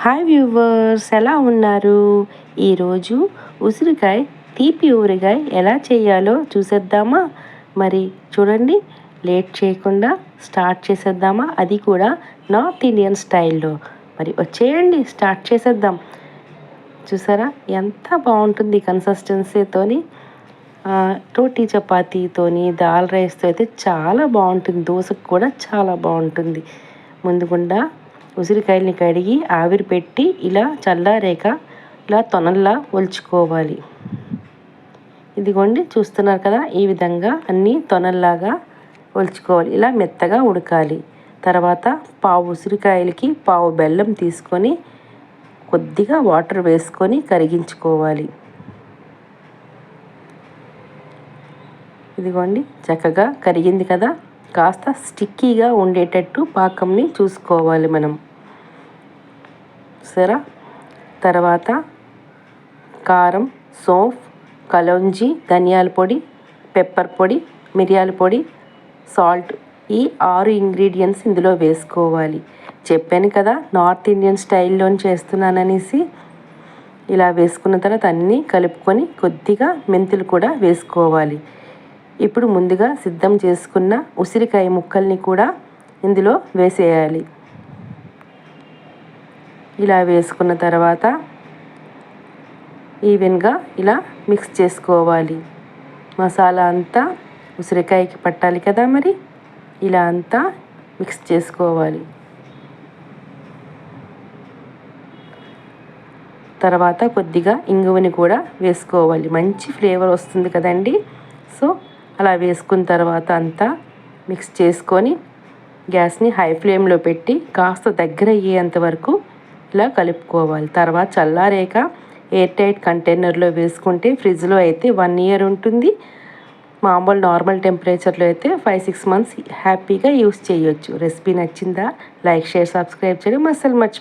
Hi viewers ఎలా ఉన్నారు? ఈరోజు ఉసిరికాయ తీపి ఊరికాయ ఎలా చేయాలో చూసేద్దామా? మరి చూడండి లేట్ చేయకుండా స్టార్ట్ చేసేద్దామా? అది కూడా నార్త్ ఇండియన్ స్టైల్లో. మరి వచ్చేయండి స్టార్ట్ చేసేద్దాం. చూసారా? ఎంత బాగుంటుంది కన్సిస్టెన్సీతోని. రోటీ చపాతీతోని దాల్ రైస్తో అయితే చాలా బాగుంటుంది. దోశకు కూడా చాలా బాగుంటుంది. ముందుగుండా ఉసిరికాయల్ని కడిగి ఆవిరి పెట్టి ఇలా చల్లారేక ఇలా తొనల్లా ఒలుచుకోవాలి. ఇదిగోండి చూస్తున్నారు కదా ఈ విధంగా అన్నీ తొనల్లాగా ఒలుచుకోవాలి. ఇలా మెత్తగా ఉడకాలి. తర్వాత పావు ఉసిరికాయలకి పావు బెల్లం తీసుకొని కొద్దిగా వాటర్ వేసుకొని కరిగించుకోవాలి. ఇదిగోండి చక్కగా కరిగింది కదా. కాస్త స్టిక్కీగా ఉండేటట్టు పాకంని చూసుకోవాలి మనం. సరే? తర్వాత కారం సోంఫ్ కలోంజి ధనియాల పొడి పెప్పర్ పొడి మిరియాల పొడి సాల్ట్ ఈ ఆరు ఇంగ్రీడియంట్స్ ఇందులో వేసుకోవాలి. చెప్పాను కదా నార్త్ ఇండియన్ స్టైల్లో చేస్తున్నాననేసి. ఇలా వేసుకున్న తర్వాత అన్నీ కలుపుకొని కొద్దిగా మెంతులు కూడా వేసుకోవాలి. ఇప్పుడు ముందుగా సిద్ధం చేసుకున్న ఉసిరికాయ ముక్కల్ని కూడా ఇందులో వేసేయాలి. ఇలా వేసుకున్న తర్వాత ఈవెన్గా ఇలా మిక్స్ చేసుకోవాలి. మసాలా అంతా ఉసిరికాయకి పట్టాలి కదా మరి? ఇలా అంతా మిక్స్ చేసుకోవాలి. తర్వాత కొద్దిగా ఇంగువని కూడా వేసుకోవాలి. మంచి ఫ్లేవర్ వస్తుంది కదండి. సో అలా వేసుకున్న తర్వాత అంతా మిక్స్ చేసుకొని గ్యాస్ని హై ఫ్లేమ్లో పెట్టి కాస్త దగ్గర అయ్యేంత వరకు ఇలా కలుపుకోవాలి. తర్వాత చల్లారేక ఎయిర్ టైట్ కంటైనర్లో వేసుకుంటే ఫ్రిడ్జ్లో అయితే వన్ ఇయర్ ఉంటుంది. మామూలు నార్మల్ టెంపరేచర్లో అయితే ఫైవ్ సిక్స్ మంత్స్ హ్యాపీగా యూస్ చేయొచ్చు. రెసిపీ నచ్చిందా? లైక్ షేర్ సబ్స్క్రైబ్ చేయడం అసలు మర్చి